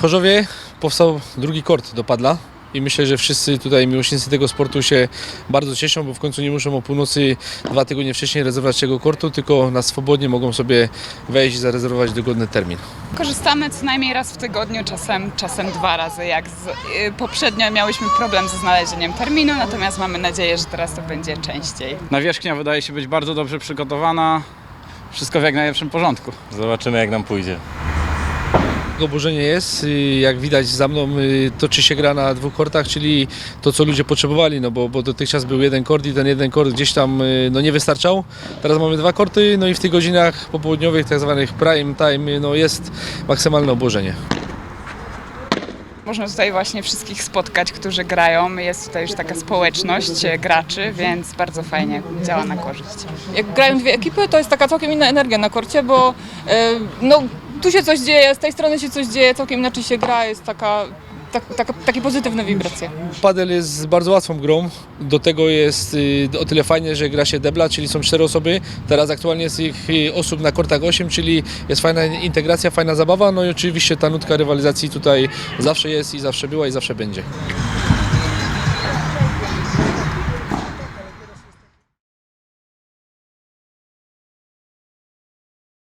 W Chorzowie powstał drugi kort do padla i myślę, że wszyscy tutaj miłośnicy tego sportu się bardzo cieszą, bo w końcu nie muszą o północy dwa tygodnie wcześniej rezerwować tego kortu, tylko na swobodnie mogą sobie wejść i zarezerwować dogodny termin. Korzystamy co najmniej raz w tygodniu, czasem, czasem dwa razy. Jak z, y, poprzednio miałyśmy problem ze znalezieniem terminu, natomiast mamy nadzieję, że teraz to będzie częściej. Nawierzchnia wydaje się być bardzo dobrze przygotowana. Wszystko w jak najlepszym porządku. Zobaczymy jak nam pójdzie. Oburzenie jest, y, jak widać za mną y, toczy się gra na dwóch kortach, czyli to co ludzie potrzebowali, no bo, bo dotychczas był jeden kort i ten jeden kort gdzieś tam y, no nie wystarczał. Teraz mamy dwa korty, no i w tych godzinach popołudniowych, tak zwanych prime time, no jest maksymalne obłożenie. Można tutaj właśnie wszystkich spotkać, którzy grają. Jest tutaj już taka społeczność e, graczy, więc bardzo fajnie działa na korzyść. jak grają dwie ekipy, to jest taka całkiem inna energia na korcie, bo e, no, tu się coś dzieje, z tej strony się coś dzieje, całkiem inaczej się gra, jest taka, tak, taka, takie pozytywne wibracje. Padel jest bardzo łatwą grą, do tego jest y, o tyle fajnie, że gra się debla, czyli są cztery osoby, teraz aktualnie jest ich y, osób na kortach 8, czyli jest fajna integracja, fajna zabawa, no i oczywiście ta nutka rywalizacji tutaj zawsze jest i zawsze była i zawsze będzie.